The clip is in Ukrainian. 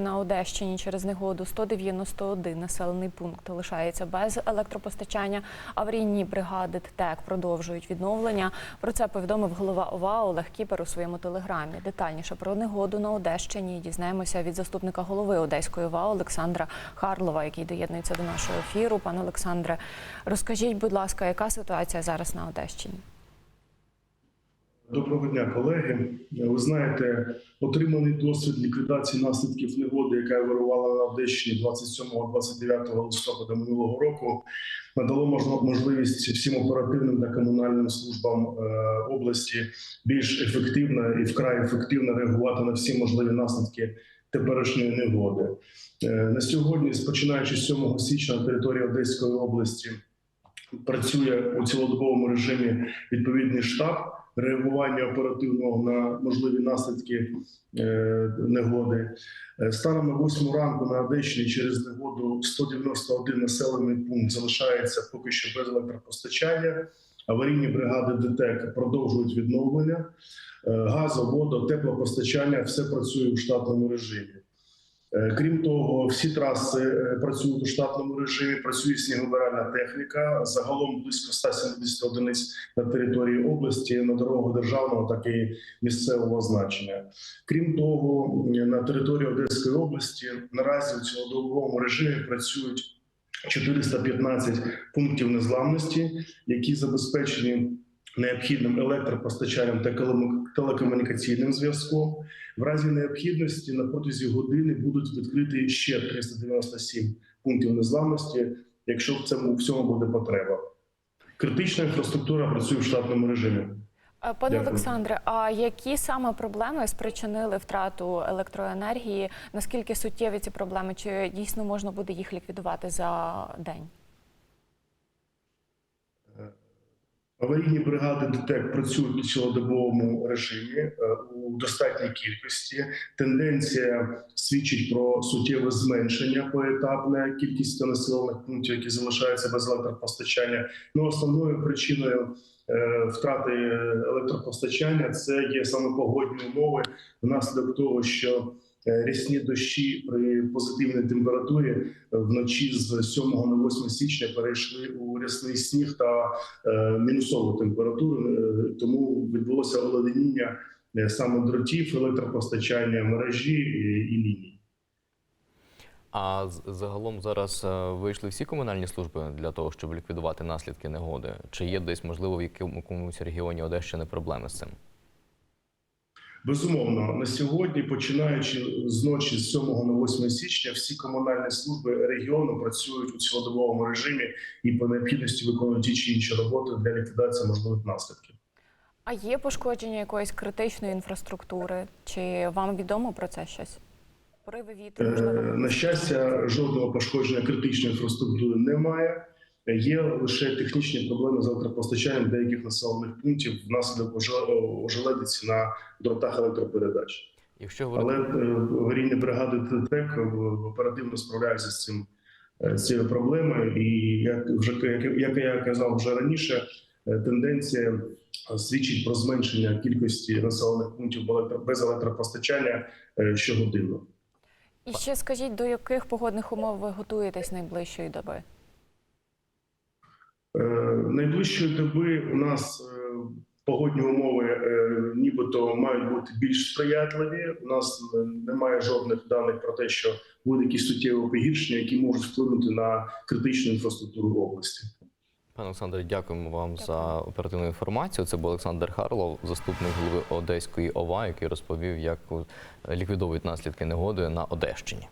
На Одещині через негоду 191 населений пункт лишається без електропостачання. Аварійні бригади ТТЕК продовжують відновлення. Про це повідомив голова ОВА Олег Кіпер у своєму телеграмі. Детальніше про негоду на Одещині дізнаємося від заступника голови Одеської ОВА Олександра Харлова, який доєднується до нашого ефіру. Пане Олександре, розкажіть, будь ласка, яка ситуація зараз на Одещині? Доброго дня, колеги. Ви знаєте, отриманий досвід ліквідації наслідків негоди, яка вирувала на Одещині 27-29 листопада минулого року, надало можливість всім оперативним та комунальним службам е, області більш ефективно і вкрай ефективно реагувати на всі можливі наслідки теперішньої негоди. Е, На сьогодні, починаючи з 7 січня на території Одеської області, працює у цілодобовому режимі відповідний штаб реагування оперативного на можливі наслідки е, негоди. Е, Станом на 8 ранку на Одещині через негоду 191 населений пункт залишається поки що без електропостачання. Аварійні бригади ДТЕК продовжують відновлення. Е, Газо, водо, теплопостачання все працює в штатному режимі. Е, Крім того, всі траси е, працюють у штатному режимі. Працює снігобиральна техніка. Загалом близько 170 одиниць на території області на дорогах державного, так і місцевого значення. Крім того, на території Одеської області наразі у цілодобовому режимі працюють 415 пунктів незламності, які забезпечені необхідним електропостачанням та телекомунікаційним зв'язком. В разі необхідності на протязі години будуть відкриті ще 397 пунктів незламності, якщо в цьому в цьому буде потреба. Критична інфраструктура працює в штатному режимі. Е, Пане Дякую. Олександре, а які саме проблеми спричинили втрату електроенергії? Наскільки суттєві ці проблеми? Чи дійсно можна буде їх ліквідувати за день? Аварійні бригади ДТЕК працюють у цілодобовому режимі е, у достатній кількості. Тенденція свідчить про суттєве зменшення поетапне кількості населених пунктів, які залишаються без електропостачання. Ну основною причиною е, втрати електропостачання це є саме погодні умови, внаслідок того, що е, рясні дощі при позитивній температурі е, вночі з 7 на 8 січня перейшли у рясний сніг та е, мінусову температуру, тому відбулося оледеніння е, саме дротів, електропостачання мережі і, ліній. А загалом зараз вийшли всі комунальні служби для того, щоб ліквідувати наслідки негоди? Чи є десь, можливо, в якому- якомусь регіоні Одещини проблеми з цим? Безумовно, на сьогодні, починаючи з ночі з 7 на 8 січня, всі комунальні служби регіону працюють у цілодобовому режимі і по необхідності виконують ті чи інші роботи для ліквідації можливих наслідків. А є пошкодження якоїсь критичної інфраструктури? Чи вам відомо про це щось? Пориви вітру, Е, можливо? На щастя, жодного пошкодження критичної інфраструктури немає. Є лише технічні проблеми з електропостачанням деяких населених пунктів внаслідок ожеле- ожеледиці на дротах електропередач. Якщо говорити Але е, аварійні бригади ТТЕК е, оперативно справляються з цим е, з цією проблемою. І як вже як, як я казав вже раніше, тенденція свідчить про зменшення кількості населених пунктів без електропостачання щогодинно. І ще скажіть, до яких погодних умов ви готуєтесь найближчої доби? Е, Найближчої доби у нас е, погодні умови е, нібито мають бути більш сприятливі. У нас немає жодних даних про те, що буде якісь суттєві погіршення, які можуть вплинути на критичну інфраструктуру області. Пане Олександре, дякуємо вам за оперативну інформацію. Це був Олександр Харлов, заступник голови Одеської ОВА, який розповів, як ліквідовують наслідки негоди на Одещині.